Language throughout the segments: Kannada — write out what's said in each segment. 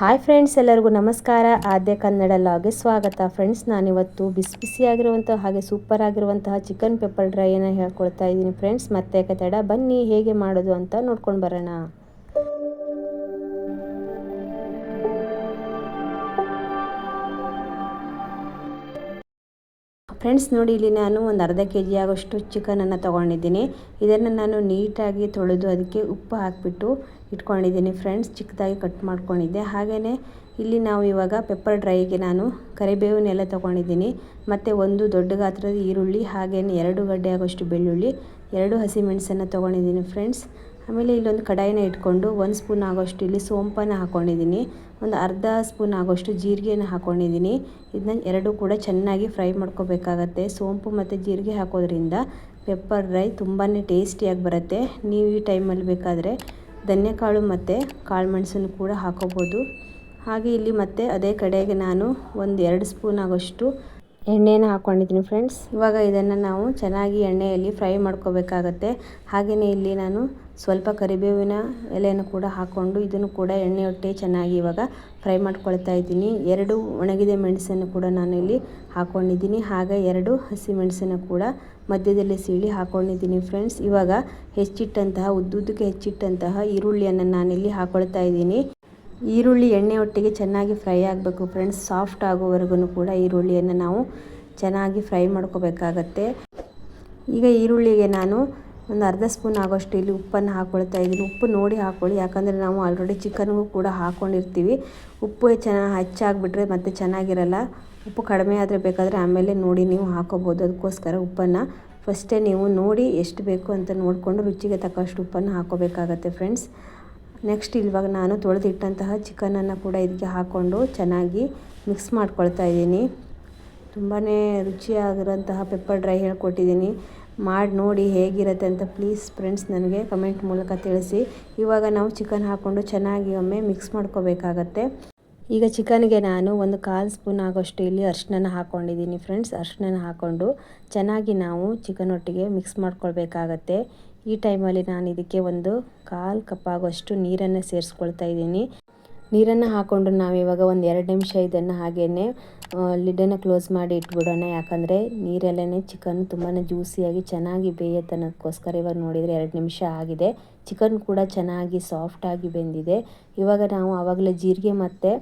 ಹಾಯ್ ಫ್ರೆಂಡ್ಸ್, ಎಲ್ಲರಿಗೂ ನಮಸ್ಕಾರ. ಆದ್ಯ ಕನ್ನಡ ಲಾಗೆ ಸ್ವಾಗತ. ಫ್ರೆಂಡ್ಸ್, ನಾನಿವತ್ತು ಬಿಸಿ ಬಿಸಿಯಾಗಿರುವಂತಹ ಹಾಗೆ ಸೂಪರ್ ಆಗಿರುವಂತಹ ಚಿಕನ್ ಪೆಪ್ಪರ್ ಡ್ರೈಯನ್ನು ಹೇಳ್ಕೊಳ್ತಾ ಇದ್ದೀನಿ ಫ್ರೆಂಡ್ಸ್. ಮತ್ತೆ ತಡ ಬನ್ನಿ, ಹೇಗೆ ಮಾಡೋದು ಅಂತ ನೋಡ್ಕೊಂಡು ಬರೋಣ. ಫ್ರೆಂಡ್ಸ್ ನೋಡಿ, ಇಲ್ಲಿ ನಾನು ಒಂದು ಅರ್ಧ ಕೆ ಜಿ ಆಗೋಷ್ಟು ಚಿಕನನ್ನು ತೊಗೊಂಡಿದ್ದೀನಿ. ಇದನ್ನು ನಾನು ನೀಟಾಗಿ ತೊಳೆದು ಅದಕ್ಕೆ ಉಪ್ಪು ಹಾಕಿಬಿಟ್ಟು ಇಟ್ಕೊಂಡಿದ್ದೀನಿ. ಫ್ರೆಂಡ್ಸ್ ಚಿಕ್ಕದಾಗಿ ಕಟ್ ಮಾಡ್ಕೊಂಡಿದ್ದೆ. ಹಾಗೆಯೇ ಇಲ್ಲಿ ನಾವು ಇವಾಗ ಪೆಪ್ಪರ್ ಡ್ರೈಗೆ ನಾನು ಕರಿಬೇವಿನೆಲ್ಲ ತೊಗೊಂಡಿದ್ದೀನಿ. ಮತ್ತು ಒಂದು ದೊಡ್ಡ ಗಾತ್ರದ ಈರುಳ್ಳಿ ಹಾಗೆಯೇ ಎರಡು ಗಡ್ಡೆ ಆಗೋಷ್ಟು ಬೆಳ್ಳುಳ್ಳಿ, ಎರಡು ಹಸಿಮೆಣಸನ್ನು ತೊಗೊಂಡಿದ್ದೀನಿ. ಫ್ರೆಂಡ್ಸ್ ಆಮೇಲೆ ಇಲ್ಲೊಂದು ಕಡಾಯಿನ ಇಟ್ಕೊಂಡು ಒಂದು ಸ್ಪೂನ್ ಆಗೋಷ್ಟು ಇಲ್ಲಿ ಸೋಂಪನ್ನು ಹಾಕ್ಕೊಂಡಿದ್ದೀನಿ ಒಂದು ಅರ್ಧ ಸ್ಪೂನ್ ಆಗೋಷ್ಟು ಜೀರಿಗೆನ ಹಾಕ್ಕೊಂಡಿದ್ದೀನಿ ಇದನ್ನ ಎರಡೂ ಕೂಡ ಚೆನ್ನಾಗಿ ಫ್ರೈ ಮಾಡ್ಕೋಬೇಕಾಗತ್ತೆ. ಸೋಂಪು ಮತ್ತು ಜೀರಿಗೆ ಹಾಕೋದ್ರಿಂದ ಪೆಪ್ಪರ್ ಡ್ರೈ ತುಂಬಾ ಟೇಸ್ಟಿಯಾಗಿ ಬರುತ್ತೆ. ನೀವು ಈ ಟೈಮಲ್ಲಿ ಬೇಕಾದರೆ ಧನ್ಯಕಾಳು ಮತ್ತು ಕಾಳು ಮೆಣಸನ್ನು ಕೂಡ ಹಾಕೋಬೋದು. ಹಾಗೆ ಇಲ್ಲಿ ಮತ್ತೆ ಅದೇ ಕಡೆಗೆ ನಾನು ಒಂದು ಎರಡು ಸ್ಪೂನ್ ಆಗೋಷ್ಟು ಎಣ್ಣೆನ ಹಾಕ್ಕೊಂಡಿದ್ದೀನಿ ಫ್ರೆಂಡ್ಸ್. ಇವಾಗ ಇದನ್ನು ನಾವು ಚೆನ್ನಾಗಿ ಎಣ್ಣೆಯಲ್ಲಿ ಫ್ರೈ ಮಾಡ್ಕೋಬೇಕಾಗತ್ತೆ. ಹಾಗೆಯೇ ಇಲ್ಲಿ ನಾನು ಸ್ವಲ್ಪ ಕರಿಬೇವಿನ ಎಲೆಯನ್ನು ಕೂಡ ಹಾಕ್ಕೊಂಡು ಇದನ್ನು ಕೂಡ ಎಣ್ಣೆ ಹೊಟ್ಟೆ ಚೆನ್ನಾಗಿ ಇವಾಗ ಫ್ರೈ ಮಾಡ್ಕೊಳ್ತಾ ಇದ್ದೀನಿ. ಎರಡು ಒಣಗಿದ ಮೆಣಸನ್ನು ಕೂಡ ನಾನು ಇಲ್ಲಿ ಹಾಕ್ಕೊಂಡಿದ್ದೀನಿ ಹಾಗೆ ಎರಡು ಹಸಿ ಮೆಣಸನ್ನು ಕೂಡ ಮಧ್ಯದಲ್ಲಿ ಸೀಳಿ ಹಾಕ್ಕೊಂಡಿದ್ದೀನಿ ಫ್ರೆಂಡ್ಸ್. ಇವಾಗ ಹೆಚ್ಚಿಟ್ಟಂತಹ, ಉದ್ದುದ್ದಕ್ಕೆ ಹೆಚ್ಚಿಟ್ಟಂತಹ ಈರುಳ್ಳಿಯನ್ನು ನಾನಿಲ್ಲಿ ಹಾಕ್ಕೊಳ್ತಾ ಇದ್ದೀನಿ. ಈರುಳ್ಳಿ ಎಣ್ಣೆ ಒಟ್ಟಿಗೆ ಚೆನ್ನಾಗಿ ಫ್ರೈ ಆಗಬೇಕು ಫ್ರೆಂಡ್ಸ್. ಸಾಫ್ಟ್ ಆಗೋವರೆಗೂ ಕೂಡ ಈರುಳ್ಳಿಯನ್ನು ನಾವು ಚೆನ್ನಾಗಿ ಫ್ರೈ ಮಾಡ್ಕೋಬೇಕಾಗತ್ತೆ. ಈಗ ಈರುಳ್ಳಿಗೆ ನಾನು ಒಂದು ಅರ್ಧ ಸ್ಪೂನ್ ಆಗೋಷ್ಟು ಇಲ್ಲಿ ಉಪ್ಪನ್ನು ಹಾಕ್ಕೊಳ್ತಾ ಇದ್ದೀನಿ. ಉಪ್ಪು ನೋಡಿ ಹಾಕ್ಕೊಳ್ಳಿ ಯಾಕಂದರೆ ನಾವು ಆಲ್ರೆಡಿ ಚಿಕನ್ಗೂ ಕೂಡ ಹಾಕ್ಕೊಂಡಿರ್ತೀವಿ ಉಪ್ಪು ಚೆನ್ನಾಗಿ ಹೆಚ್ಚಾಗಿಬಿಟ್ರೆ ಮತ್ತೆ ಚೆನ್ನಾಗಿರಲ್ಲ. ಉಪ್ಪು ಕಡಿಮೆ ಆದರೆ ಬೇಕಾದರೆ ಆಮೇಲೆ ನೋಡಿ ನೀವು ಹಾಕೋಬೋದು. ಅದಕ್ಕೋಸ್ಕರ ಉಪ್ಪನ್ನು ಫಸ್ಟೇ ನೀವು ನೋಡಿ ಎಷ್ಟು ಬೇಕು ಅಂತ ನೋಡಿಕೊಂಡು ರುಚಿಗೆ ತಕ್ಕಷ್ಟು ಉಪ್ಪನ್ನು ಹಾಕೋಬೇಕಾಗತ್ತೆ ಫ್ರೆಂಡ್ಸ್ ನೆಕ್ಸ್ಟ್ ಇವಾಗ ನಾನು ತೊಳೆದಿಟ್ಟಂತಹ ಚಿಕನನ್ನು ಕೂಡ ಇದಕ್ಕೆ ಹಾಕ್ಕೊಂಡು ಚೆನ್ನಾಗಿ ಮಿಕ್ಸ್ ಮಾಡ್ಕೊಳ್ತಾ ಇದ್ದೀನಿ. ತುಂಬಾ ರುಚಿಯಾಗಿರೋಂತಹ ಪೆಪ್ಪರ್ ಡ್ರೈ ಹೇಳ್ಕೊಟ್ಟಿದ್ದೀನಿ. ಮಾಡಿ ನೋಡಿ ಹೇಗಿರುತ್ತೆ ಅಂತ ಪ್ಲೀಸ್ ಫ್ರೆಂಡ್ಸ್ ನನಗೆ ಕಮೆಂಟ್ ಮೂಲಕ ತಿಳಿಸಿ. ಇವಾಗ ನಾವು ಚಿಕನ್ ಹಾಕ್ಕೊಂಡು ಚೆನ್ನಾಗಿ ಒಮ್ಮೆ ಮಿಕ್ಸ್ ಮಾಡ್ಕೋಬೇಕಾಗತ್ತೆ. ಈಗ ಚಿಕನ್ಗೆ ನಾನು ಒಂದು ಕಾಲು ಸ್ಪೂನ್ ಆಗೋಷ್ಟು ಇಲ್ಲಿ ಅರ್ಶಿನ ಹಾಕ್ಕೊಂಡಿದ್ದೀನಿ ಫ್ರೆಂಡ್ಸ್ ಅರ್ಶಿನ ಹಾಕ್ಕೊಂಡು ಚೆನ್ನಾಗಿ ನಾವು ಚಿಕನ್ ಒಟ್ಟಿಗೆ ಮಿಕ್ಸ್ ಮಾಡ್ಕೊಳ್ಬೇಕಾಗತ್ತೆ. ಈ ಟೈಮಲ್ಲಿ ನಾನು ಇದಕ್ಕೆ ಒಂದು ಕಾಲು ಕಪ್ ಆಗೋಷ್ಟು ನೀರನ್ನು ಸೇರಿಸ್ಕೊಳ್ತಾ ಇದ್ದೀನಿ. ನೀರನ್ನು ಹಾಕ್ಕೊಂಡು ನಾವಿವಾಗ ಒಂದು ಎರಡು ನಿಮಿಷ ಇದನ್ನು ಹಾಗೆಯೇ ಲಿಡನ್ನು ಕ್ಲೋಸ್ ಮಾಡಿ ಇಟ್ಬಿಡೋಣ. ಯಾಕಂದರೆ ನೀರಲ್ಲೇ ಚಿಕನ್ ತುಂಬಾ ಜ್ಯೂಸಿಯಾಗಿ ಚೆನ್ನಾಗಿ ಬೇಯತ್ತನ್ನೋದಕ್ಕೋಸ್ಕರ ಇವಾಗ ನೋಡಿದರೆ ಎರಡು ನಿಮಿಷ ಆಗಿದೆ. ಚಿಕನ್ ಕೂಡ ಚೆನ್ನಾಗಿ ಸಾಫ್ಟಾಗಿ ಬೆಂದಿದೆ. ಇವಾಗ ನಾವು ಆವಾಗಲೇ ಜೀರಿಗೆ ಮತ್ತು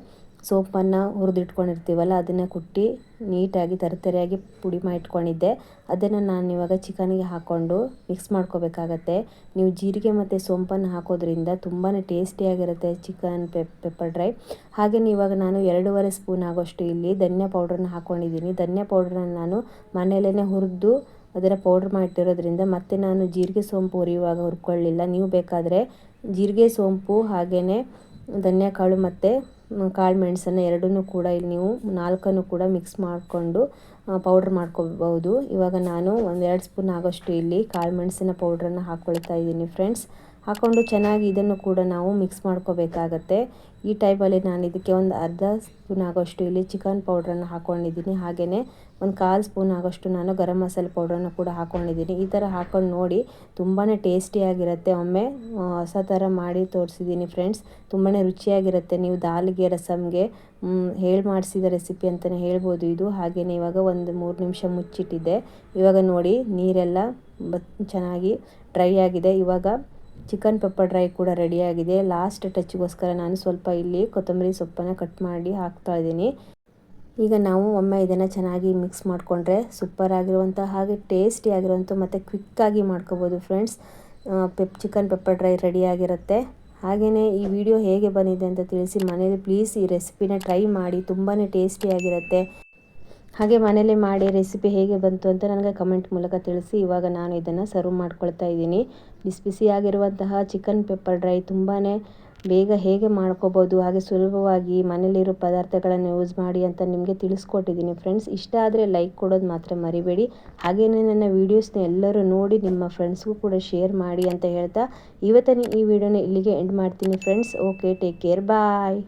ಸೋಪನ್ನು ಹುರಿದಿಟ್ಕೊಂಡಿರ್ತೀವಲ್ಲ, ಅದನ್ನು ಕುಟ್ಟಿ ನೀಟಾಗಿ ತರತರಿಯಾಗಿ ಪುಡಿ ಮಾಡಿಟ್ಕೊಂಡಿದ್ದೆ. ಅದನ್ನು ನಾನು ಇವಾಗ ಚಿಕನ್ಗೆ ಹಾಕ್ಕೊಂಡು ಮಿಕ್ಸ್ ಮಾಡ್ಕೋಬೇಕಾಗತ್ತೆ. ನೀವು ಜೀರಿಗೆ ಮತ್ತು ಸೋಂಪನ್ನು ಹಾಕೋದ್ರಿಂದ ತುಂಬಾ ಟೇಸ್ಟಿಯಾಗಿರುತ್ತೆ ಚಿಕನ್ ಪೆಪ್ ಪೆಪ್ಪರ್ ಡ್ರೈ. ಹಾಗೇ ಇವಾಗ ನಾನು ಎರಡೂವರೆ ಸ್ಪೂನ್ ಆಗೋಷ್ಟು ಇಲ್ಲಿ ಧನ್ಯ ಪೌಡ್ರನ್ನ ಹಾಕ್ಕೊಂಡಿದ್ದೀನಿ ಧನ್ಯ ಪೌಡ್ರನ್ನ ನಾನು ಮನೆಯಲ್ಲೇ ಹುರಿದು ಅದರ ಪೌಡ್ರ್ ಮಾಡಿಟ್ಟಿರೋದ್ರಿಂದ ಮತ್ತೆ ನಾನು ಜೀರಿಗೆ ಸೋಂಪು ಹುರಿಯುವಾಗ ಹುರ್ಕೊಳ್ಳಿಲ್ಲ. ನೀವು ಬೇಕಾದರೆ ಜೀರಿಗೆ ಸೋಂಪು ಹಾಗೆಯೇ ಧನ್ಯಕಾಳು ಮತ್ತು ಕಾಳು ಮೆಣಸನ್ನು ಎರಡನ್ನೂ ಕೂಡ ಇಲ್ಲಿ ನೀವು ನಾಲ್ಕನ್ನು ಕೂಡ ಮಿಕ್ಸ್ ಮಾಡಿಕೊಂಡು ಪೌಡ್ರ್ ಮಾಡ್ಕೋಬಹುದು ಇವಾಗ ನಾನು ಒಂದೆರಡು ಸ್ಪೂನ್ ಆಗೋಷ್ಟು ಇಲ್ಲಿ ಕಾಳು ಮೆಣಸಿನ ಪೌಡ್ರನ್ನು ಹಾಕ್ಕೊಳ್ತಾ ಇದ್ದೀನಿ ಫ್ರೆಂಡ್ಸ್ ಹಾಕ್ಕೊಂಡು ಚೆನ್ನಾಗಿ ಇದನ್ನು ಕೂಡ ನಾವು ಮಿಕ್ಸ್ ಮಾಡ್ಕೋಬೇಕಾಗತ್ತೆ. ಈ ಟೈಪಲ್ಲಿ ನಾನು ಇದಕ್ಕೆ ಒಂದು ಅರ್ಧ ಸ್ಪೂನ್ ಆಗೋಷ್ಟು ಇಲ್ಲಿ ಚಿಕನ್ ಪೌಡ್ರನ್ನು ಹಾಕ್ಕೊಂಡಿದ್ದೀನಿ ಹಾಗೆಯೇ ಒಂದು ಕಾಲು ಸ್ಪೂನ್ ಆಗೋಷ್ಟು ನಾನು ಗರಂ ಮಸಾಲೆ ಪೌಡ್ರನ್ನು ಕೂಡ ಹಾಕ್ಕೊಂಡಿದ್ದೀನಿ ಈ ಥರ ಹಾಕ್ಕೊಂಡು ನೋಡಿ ತುಂಬಾ ಟೇಸ್ಟಿಯಾಗಿರುತ್ತೆ ಒಮ್ಮೆ ಹೊಸ ಥರ ಮಾಡಿ ತೋರಿಸಿದ್ದೀನಿ ಫ್ರೆಂಡ್ಸ್ ತುಂಬಾ ರುಚಿಯಾಗಿರುತ್ತೆ. ನೀವು ದಾಲ್ಗೆ ರಸಮ್ಗೆ ಹೇಳಿ ಮಾಡಿಸಿದ ರೆಸಿಪಿ ಅಂತಲೇ ಹೇಳ್ಬೋದು ಇದು. ಹಾಗೆಯೇ ಇವಾಗ ಒಂದು ಮೂರು ನಿಮಿಷ ಮುಚ್ಚಿಟ್ಟಿದ್ದೆ. ಇವಾಗ ನೋಡಿ ನೀರೆಲ್ಲ ಚೆನ್ನಾಗಿ ಡ್ರೈ ಆಗಿದೆ. ಇವಾಗ ಚಿಕನ್ ಪೆಪ್ಪರ್ ಡ್ರೈ ಕೂಡ ರೆಡಿಯಾಗಿದೆ ಲಾಸ್ಟ್ ಟಚ್ಗೋಸ್ಕರ ನಾನು ಸ್ವಲ್ಪ ಇಲ್ಲಿ ಕೊತ್ತಂಬರಿ ಸೊಪ್ಪನ್ನು ಕಟ್ ಮಾಡಿ ಹಾಕ್ತಾ ಇದ್ದೀನಿ. ಈಗ ನಾವು ಒಮ್ಮೆ ಇದನ್ನು ಚೆನ್ನಾಗಿ ಮಿಕ್ಸ್ ಮಾಡಿಕೊಂಡ್ರೆ ಸೂಪರ್ ಆಗಿರುವಂಥ ಹಾಗೆ ಟೇಸ್ಟಿ ಆಗಿರುವಂಥ ಮತ್ತು ಕ್ವಿಕ್ಕಾಗಿ ಮಾಡ್ಕೋಬೋದು friends pep chicken pepper dry ರೆಡಿಯಾಗಿರುತ್ತೆ ಹಾಗೆಯೇ ಈ ವಿಡಿಯೋ ಹೇಗೆ ಬಂದಿದೆ ಅಂತ ತಿಳಿಸಿ ಮನೇಲಿ ಪ್ಲೀಸ್ ಈ ರೆಸಿಪಿನ ಟ್ರೈ ಮಾಡಿ. ತುಂಬಾ ಟೇಸ್ಟಿಯಾಗಿರುತ್ತೆ ಹಾಗೆ ಮನೇಲಿ ಮಾಡಿ ರೆಸಿಪಿ ಹೇಗೆ ಬಂತು ಅಂತ ನನಗೆ ಕಮೆಂಟ್ ಮೂಲಕ ತಿಳಿಸಿ. ಇವಾಗ ನಾನು ಇದನ್ನು ಸರ್ವ್ ಮಾಡ್ಕೊಳ್ತಾ ಇದ್ದೀನಿ. ಬಿಸಿ ಬಿಸಿಯಾಗಿರುವಂತಹ ಚಿಕನ್ ಪೆಪ್ಪರ್ ಡ್ರೈ ತುಂಬಾ ಬೇಗ ಹೇಗೆ ಮಾಡ್ಕೋಬೋದು, ಹಾಗೆ ಸುಲಭವಾಗಿ ಮನೇಲಿರೋ ಪದಾರ್ಥಗಳನ್ನು ಯೂಸ್ ಮಾಡಿ ಅಂತ ನಿಮಗೆ ತಿಳಿಸ್ಕೊಟ್ಟಿದ್ದೀನಿ ಫ್ರೆಂಡ್ಸ್ ಇಷ್ಟ ಆದರೆ ಲೈಕ್ ಕೊಡೋದು ಮಾತ್ರ ಮರಿಬೇಡಿ. ಹಾಗೆಯೇ ನನ್ನ ವೀಡಿಯೋಸ್ನ ಎಲ್ಲರೂ ನೋಡಿ ನಿಮ್ಮ ಫ್ರೆಂಡ್ಸ್ಗೂ ಕೂಡ ಶೇರ್ ಮಾಡಿ ಅಂತ ಹೇಳ್ತಾ ಇವತ್ತಿನ ಈ ವಿಡಿಯೋನ ಇಲ್ಲಿಗೆ ಎಂಡ್ ಮಾಡ್ತೀನಿ friends okay take care bye